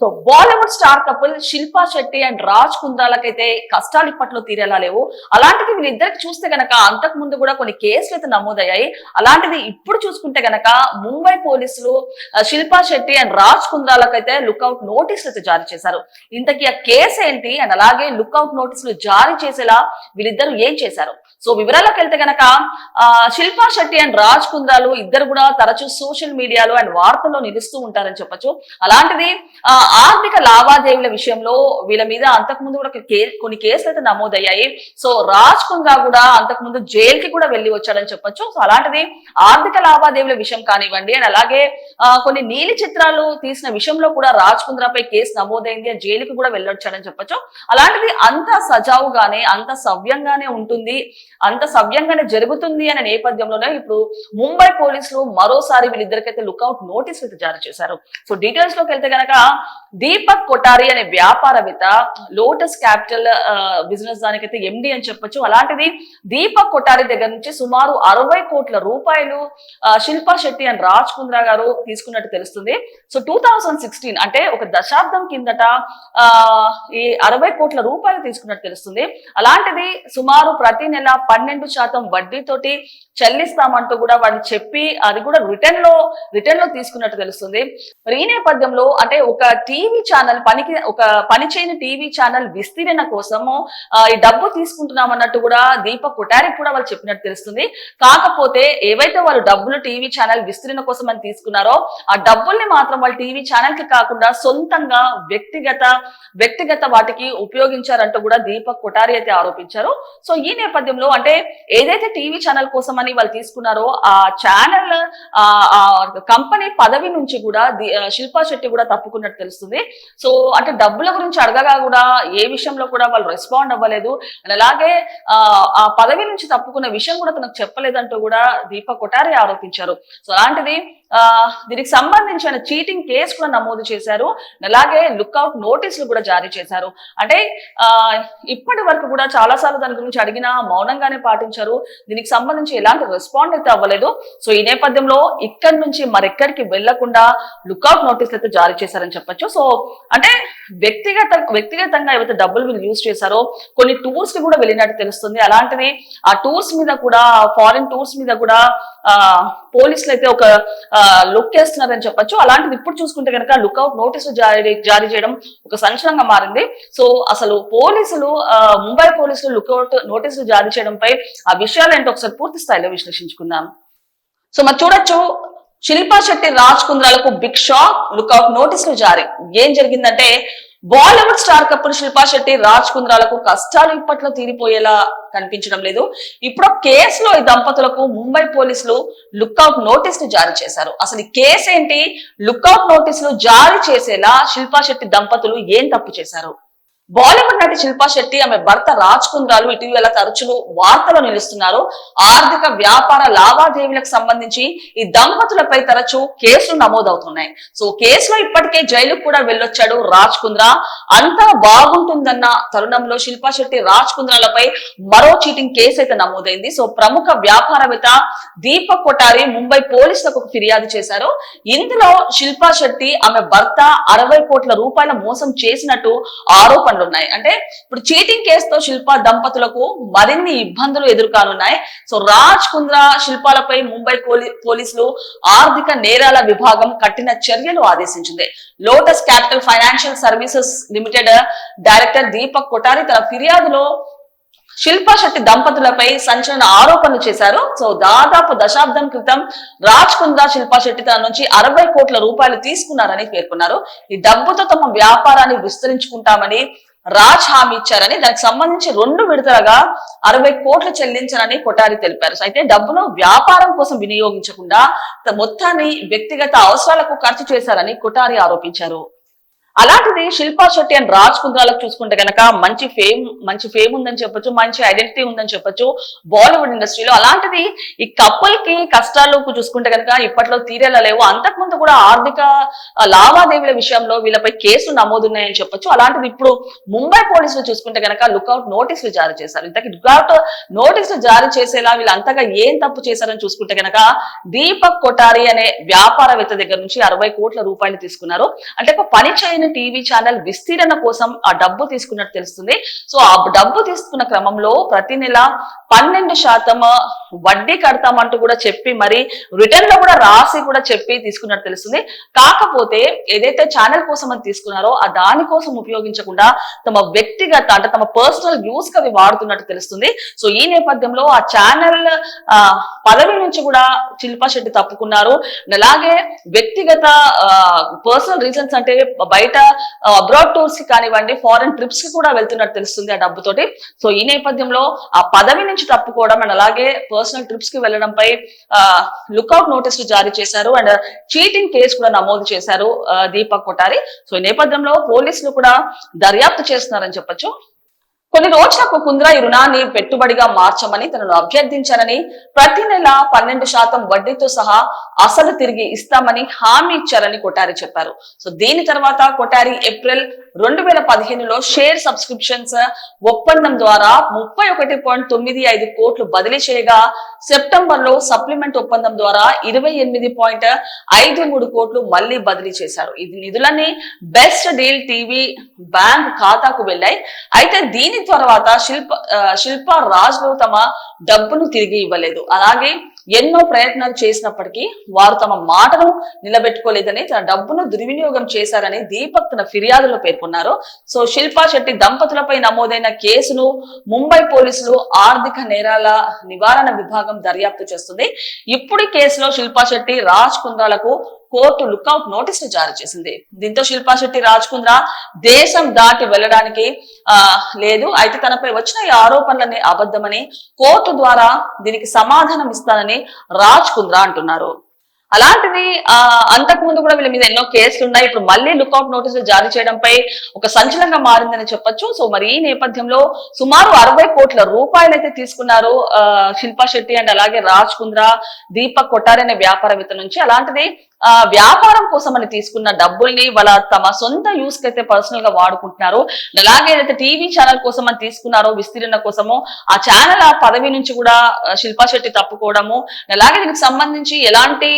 So Bollywood star couple Shilpa Shetty and Raj కుందాలకైతే కష్టాలు ఇప్పట్లో తీరేలా లేవు. అలాంటిది వీళ్ళిద్దరికి చూస్తే గనక అంతకు ముందు కూడా కొన్ని కేసులు అయితే నమోదయ్యాయి. అలాంటిది ఇప్పుడు చూసుకుంటే గనక ముంబై పోలీసులు శిల్పా శెట్టి అండ్ రాజ్ కుందాలకైతే లుక్అవుట్ నోటీసులు అయితే జారీ చేశారు. ఇంతకీ ఆ కేసు ఏంటి? అండ్ అలాగే లుక్అవుట్ నోటీసులు జారీ చేసేలా వీళ్ళిద్దరు ఏం చేశారు? సో వివరాలకు వెళ్తే గనక శిల్పా శెట్టి అండ్ రాజ్ కుందాలు ఇద్దరు కూడా తరచూ సోషల్ మీడియాలో అండ్ వార్తల్లో నిలుస్తూ ఉంటారని చెప్పొచ్చు. అలాంటిది ఆర్థిక లావాదేవీల విషయంలో వీళ్ళ మీద అంతకు ముందు కూడా కొన్ని కేసులు అయితే నమోదయ్యాయి. సో రాజ్ కుంగా కూడా అంతకుముందు జైలుకి కూడా వెళ్ళి వచ్చాడని చెప్పొచ్చు. సో అలాంటిది ఆర్థిక లావాదేవీల విషయం కానివ్వండి అండ్ అలాగే కొన్ని నీలి చిత్రాలు తీసిన విషయంలో కూడా రాజ్ కుంద్రాపై కేసు నమోదైంది అని జైలుకి కూడా వెళ్ళొచ్చాడని చెప్పొచ్చు. అలాంటిది అంత సజావుగానే అంత సవ్యంగానే ఉంటుంది. అంత సవ్యంగానే జరుగుతుంది అనే నేపథ్యంలోనే ఇప్పుడు ముంబై పోలీసులు మరోసారి వీళ్ళిద్దరికైతే లుక్అవుట్ నోటీసులు అయితే జారీ చేశారు. సో డీటెయిల్స్లోకి వెళ్తే గనక దీపక్ కొటారి అనే వ్యాపారవేత్త లోటస్ క్యాపిటల్ బిజినెస్ దానికైతే ఎండి అని చెప్పొచ్చు. అలాంటిది దీపక్ కొటారి దగ్గర నుంచి సుమారు అరవై కోట్ల రూపాయలు శిల్పా శెట్టి అండ్ రాజ్ కుంద్రా గారు తీసుకున్నట్టు తెలుస్తుంది. సో టూ సిక్స్టీన్ అంటే ఒక దశాబ్దం కిందట ఈ అరవై కోట్ల రూపాయలు తీసుకున్నట్టు తెలుస్తుంది. అలాంటిది సుమారు ప్రతి నెల పన్నెండు శాతం వడ్డీతోటి చెల్లిస్తామంటూ కూడా వాళ్ళు చెప్పి అది కూడా రిటర్న్లో రిటర్న్లో తీసుకున్నట్టు తెలుస్తుంది. మరి ఈ నేపథ్యంలో అంటే ఒక టీవీ ఛానల్ పనికి ఒక పనిచేయని టీవీ ఛానల్ విస్తీర్ణ కోసము ఈ డబ్బు తీసుకుంటున్నాం అన్నట్టు కూడా దీపక్ కొటారికి కూడా వాళ్ళు చెప్పినట్టు తెలుస్తుంది. కాకపోతే ఏవైతే వాళ్ళు డబ్బులు టీవీ ఛానల్ విస్తీర్ణ కోసం అని తీసుకున్నారో ఆ డబ్బుల్ని మాత్రం వాళ్ళు టీవీ ఛానల్కి కాకుండా సొంతంగా వ్యక్తిగత వ్యక్తిగత వాటికి ఉపయోగించారంటూ కూడా దీపక్ కొటారి అయితే ఆరోపించారు. సో ఈ నేపథ్యంలో అంటే ఏదైతే టీవీ ఛానల్ కోసం అని వాళ్ళు తీసుకున్నారో ఆ ఛానల్ ఆ కంపెనీ పదవి నుంచి కూడా శిల్పా శెట్టి కూడా తప్పుకున్నట్టు తెలుస్తుంది. సో అంటే డబ్బుల గురించి అడగగా కూడా ఏ విషయంలో కూడా వాళ్ళు రెస్పాండ్ అవ్వలేదు. అండ్ అలాగే ఆ పదవి నుంచి తప్పుకున్న విషయం కూడా తనకు చెప్పలేదంటూ కూడా దీపక్ కొటారి ఆరోపించారు. సో అలాంటిది దీనికి సంబంధించిన చీటింగ్ కేసు కూడా నమోదు చేశారు. అలాగే లుక్అవుట్ నోటీసులు కూడా జారీ చేశారు. అంటే ఇప్పటి వరకు కూడా చాలా సార్లు దాని గురించి అడిగినా మౌనంగానే పాటించారు. దీనికి సంబంధించి ఎలాంటి రెస్పాండ్ అయితే అవ్వలేదు. సో ఈ నేపథ్యంలో ఇక్కడి నుంచి మరెక్కడికి వెళ్ళకుండా లుక్అవుట్ నోటీసులు అయితే జారీ చేశారని చెప్పొచ్చు. సో అంటే వ్యక్తిగత వ్యక్తిగతంగా ఏవైతే డబ్బులు వీళ్ళు యూజ్ చేశారో కొన్ని టూర్స్కి కూడా వెళ్ళినట్టు తెలుస్తుంది. అలాంటిది ఆ టూర్స్ మీద కూడా ఫారిన్ టూర్స్ మీద కూడా పోలీసులు అయితే ఒక లుక్ వేస్తున్నారని చెప్పొచ్చు. అలాంటిది ఇప్పుడు చూసుకుంటే కనుక లుక్అవుట్ నోటీసులు జారీ జారీ చేయడం ఒక సంచలనంగా మారింది. సో అసలు పోలీసులు ముంబై పోలీసులు లుక్అవుట్ నోటీసులు జారీ చేయడంపై ఆ విషయాలు ఏంటో ఒకసారి పూర్తి స్థాయిలో విశ్లేషించుకుందాం. సో మరి చూడొచ్చు శిల్పా శెట్టి రాజ్ కుంద్రాలకు బిగ్ షాక్ లుక్అవుట్ నోటీసులు జారీ. ఏం జరిగిందంటే Bollywood star couple Shilpa Shetty Raj కుంద్రాలకు కష్టాలు ఇప్పట్లో తీరిపోయేలా కనిపించడం లేదు. ఇప్పుడు కేసులో ఈ దంపతులకు ముంబై పోలీసులు లుక్అవుట్ నోటీసులు జారీ చేశారు. అసలు ఈ కేసు ఏంటి లుక్అవుట్ నోటీసులు జారీ చేసేలా శిల్పా శెట్టి దంపతులు ఏం తప్పు చేశారు? బాలీవుడ్ నటి శిల్పా శెట్టి ఆమె భర్త రాజ్ కుంద్రాలు ఇటీవల తరచులు వార్తలో నిలుస్తున్నారు. ఆర్థిక వ్యాపార లావాదేవీలకు సంబంధించి ఈ దంపతులపై తరచూ కేసులు నమోదవుతున్నాయి. సో కేసులో ఇప్పటికే జైలుకు కూడా వెళ్ళొచ్చాడు రాజ్ కుంద్రా. అంతా బాగుంటుందన్న తరుణంలో శిల్పా శెట్టి రాజ్ కుంద్రాలపై మరో చీటింగ్ కేసు అయితే నమోదైంది. సో ప్రముఖ వ్యాపారవేత్త దీపక్ కొటారి ముంబై పోలీసులకు ఒక ఫిర్యాదు చేశారు. ఇందులో శిల్పా శెట్టి ఆమె భర్త అరవై కోట్ల రూపాయల మోసం చేసినట్టు ఆరోపణలు ఉన్నాయి అంటే ఇప్పుడు చీటింగ్ కేసుతో శిల్ప దంపతులకు మరిన్ని ఇబ్బందులు ఎదుర్కానున్నాయి. సో రాజ్ కుంద్రా శిల్పాలపై ముంబై పోలీసులు ఆర్థిక నేరాల విభాగం కఠిన చర్యలు ఆదేశించింది. Lotus capital financial services limited director Deepak Kothari తన ఫిర్యాదులో శిల్పా శెట్టి దంపతులపై సంచలన ఆరోపణలు చేశారు. సో దాదాపు దశాబ్దం క్రితం రాజ్ కుంద్రా శిల్పా శెట్టి తన నుంచి అరవై కోట్ల రూపాయలు తీసుకున్నారని పేర్కొన్నారు. ఈ డబ్బుతో తమ వ్యాపారాన్ని విస్తరించుకుంటామని రాజ్ హామీ ఇచ్చారని దానికి సంబంధించి రెండు విడతలుగా అరవై కోట్లు చెల్లించారని కొటారి తెలిపారు. అయితే డబ్బును వ్యాపారం కోసం వినియోగించకుండా మొత్తాన్ని వ్యక్తిగత అవసరాలకు ఖర్చు చేశారని కొటారి ఆరోపించారు. అలాంటిది శిల్పా శెట్టి అండ్ రాజ్ కుంద్రాలకు చూసుకుంటే కనుక మంచి ఫేమ్ మంచి ఫేమ్ ఉందని చెప్పొచ్చు మంచి ఐడెంటిటీ ఉందని చెప్పొచ్చు బాలీవుడ్ ఇండస్ట్రీలో అలాంటిది ఈ కపుల్కి కష్టాలు చూసుకుంటే కనుక ఇప్పట్లో తీరేలా లేవు. అంతకుముందు కూడా ఆర్థిక లావాదేవీల విషయంలో వీళ్ళపై కేసులు నమోదున్నాయని చెప్పొచ్చు. అలాంటిది ఇప్పుడు ముంబై పోలీసులు చూసుకుంటే కనుక లుకౌట్ నోటీసులు జారీ చేశారు. ఇంతకీ లుకౌట్ నోటీసులు జారీ చేసేలా వీళ్ళు అంతగా ఏం తప్పు చేశారని చూసుకుంటే కనుక దీపక్ కొటారి అనే వ్యాపారవేత్త దగ్గర నుంచి అరవై కోట్ల రూపాయలు తీసుకున్నారు. అంటే ఒక పని చేయని టీవీ ఛానల్ విస్తీరణ కోసం ఆ డబ్బు తీసుకున్నట్టు తెలుస్తుంది. సో ఆ డబ్బు తీసుకున్న క్రమంలో ప్రతి నెల పన్నెండు శాతం వడ్డీ కడతామంటూ కూడా చెప్పి మరి రిటర్న్లో కూడా రాసి కూడా చెప్పి తీసుకున్నట్టు తెలుస్తుంది. కాకపోతే ఏదైతే ఛానల్ కోసం అని తీసుకున్నారో ఆ దాని కోసం ఉపయోగించకుండా తమ వ్యక్తిగత అంటే తమ పర్సనల్ యూస్కి అవి వాడుతున్నట్టు తెలుస్తుంది. సో ఈ నేపథ్యంలో ఆ ఛానల్ పదవి నుంచి కూడా శిల్పా శెట్టి తప్పుకున్నారు. అలాగే వ్యక్తిగత పర్సనల్ రీజన్స్ అంటే బయట అబ్రాడ్ టూర్స్కి కానివ్వండి ఫారెన్ ట్రిప్స్కి కూడా వెళ్తున్నట్టు తెలుస్తుంది ఆ డబ్బుతోటి. సో ఈ నేపథ్యంలో ఆ పదవి నుంచి తప్పుకోవడం అండ్ అలాగే పర్సనల్ ట్రిప్స్కి వెళ్ళడంపై లుక్అవుట్ నోటీసులు జారీ చేశారు అండ్ చీటింగ్ కేసు కూడా నమోదు చేశారు దీపక్ కొటారి సో ఈ నేపథ్యంలో పోలీసులు కూడా దర్యాప్తు చేస్తున్నారని చెప్పొచ్చు. కొన్ని రోజులకు కుంద్రా ఈ రుణాన్ని పెట్టుబడిగా మార్చమని తనను అభ్యర్థించారని ప్రతి నెల పన్నెండు శాతం వడ్డీతో సహా అసలు తిరిగి ఇస్తామని హామీ ఇచ్చారని కొటారి చెప్పారు. సో దీని తర్వాత కొటారి ఏప్రిల్ రెండు వేల పదిహేనులో షేర్ సబ్స్క్రిప్షన్స్ ఒప్పందం ద్వారా ముప్పై ఒకటి పాయింట్ తొమ్మిది ఐదు కోట్లు బదిలీ చేయగా సెప్టెంబర్లో సప్లిమెంట్ ఒప్పందం ద్వారా ఇరవై ఎనిమిది పాయింట్ ఐదు మూడు కోట్లు మళ్ళీ బదిలీ చేశారు. ఇది నిధులన్నీ బెస్ట్ డీల్ టీవీ బ్యాంక్ ఖాతాకు వెళ్ళాయి. అయితే దీని తర్వాత శిల్ప శిల్ప శిల్పా తమ డబ్బును తిరిగి ఇవ్వలేదు. అలాగే ఎన్నో ప్రయత్నాలు చేసినప్పటికీ వారు తమ మాటను నిలబెట్టుకోలేదని తన డబ్బును దుర్వినియోగం చేశారని దీపక్ తన ఫిర్యాదులో పేర్కొన్నారు. సో శిల్పా శెట్టి దంపతులపై నమోదైన కేసును ముంబై పోలీసులు ఆర్థిక నేరాల నివారణ విభాగం దర్యాప్తు చేస్తుంది. ఇప్పుడు కేసులో శిల్పా శెట్టి రాజ్ కుంద్రాలకు కోర్టు లుక్అవుట్ నోటీసులు జారీ చేసింది. దీంతో శిల్పా శెట్టి రాజ్ కుంద్రా దేశం దాటి వెళ్ళడానికి ఆ లేదు. అయితే తనపై వచ్చిన ఈ ఆరోపణలన్నీ అబద్ధమని కోర్టు ద్వారా దీనికి సమాధానం ఇస్తానని రాజ్ కుంద్రా అంటున్నారు. అలాంటిది ఆ అంతకు ముందు కూడా వీళ్ళ మీద ఎన్నో కేసులు ఉన్నాయి. ఇప్పుడు మళ్ళీ లుకౌట్ నోటీసులు జారీ చేయడంపై ఒక సంచలనంగా మారిందని చెప్పొచ్చు. సో మరి ఈ నేపథ్యంలో సుమారు అరవై కోట్ల రూపాయలు అయితే తీసుకున్నారు ఆ శిల్పా శెట్టి అండ్ అలాగే రాజ్ కుంద్రా దీపక్ కొట్టారి అనే వ్యాపారవేత్త నుంచి. అలాంటిది వ్యాపారం కోసం అని తీసుకున్న డబ్బుల్ని వాళ్ళ తమ సొంత యూస్కి అయితే పర్సనల్గా వాడుకుంటున్నారు. అలాగే ఏదైతే టీవీ ఛానల్ కోసం అని తీసుకున్నారో విస్తీర్ణ కోసము ఆ ఛానల్ ఆ పదవి నుంచి కూడా శిల్పా శెట్టి తప్పుకోవడము అలాగే దీనికి సంబంధించి ఎలాంటి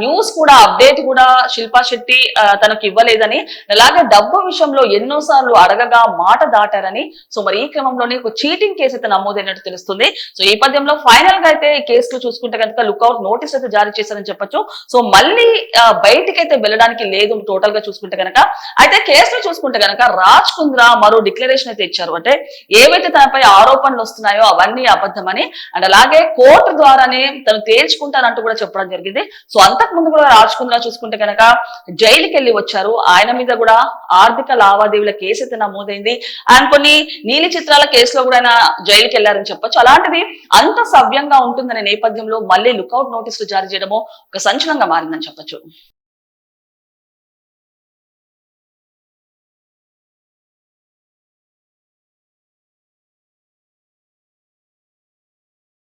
న్యూస్ కూడా అప్డేట్ కూడా శిల్పా శెట్టి తనకు ఇవ్వలేదని అలాగే డబ్బు విషయంలో ఎన్నో సార్లు అడగగా మాట దాటారని సో మరి ఈ క్రమంలోనే ఒక చీటింగ్ కేసు అయితే నమోదైనట్టు తెలుస్తుంది. సో ఈ పద్యంలో ఫైనల్గా అయితే ఈ కేసులు చూసుకుంటే కనుక లుక్అవుట్ నోటీస్ అయితే జారీ చేశారని చెప్పొచ్చు. సో మళ్ళీ మళ్ళీ బయటికి అయితే వెళ్ళడానికి లేదు టోటల్గా చూసుకుంటే కనుక అయితే కేసులో చూసుకుంటే కనుక రాజ్ కుంద్రా మరో డిక్లరేషన్ అయితే ఇచ్చారు. అంటే ఏవైతే తనపై ఆరోపణలు వస్తున్నాయో అవన్నీ అబద్ధమని అండ్ అలాగే కోర్టు ద్వారానే తను తేల్చుకుంటానంటూ కూడా చెప్పడం జరిగింది. సో అంతకు ముందు కూడా రాజ్ కుంద్రా చూసుకుంటే కనుక జైలుకి వెళ్ళి వచ్చారు. ఆయన మీద కూడా ఆర్థిక లావాదేవీల కేసు అయితే నమోదైంది. అండ్ కొన్ని నీలి చిత్రాల కేసులో కూడా ఆయన జైలుకి వెళ్ళారని చెప్పొచ్చు. అలాంటిది అంత సవ్యంగా ఉంటుందనే నేపథ్యంలో మళ్ళీ లుకౌట్ నోటీసులు జారీ చేయడము ఒక సంచలనంగా మారిందని చెప్పొచ్చు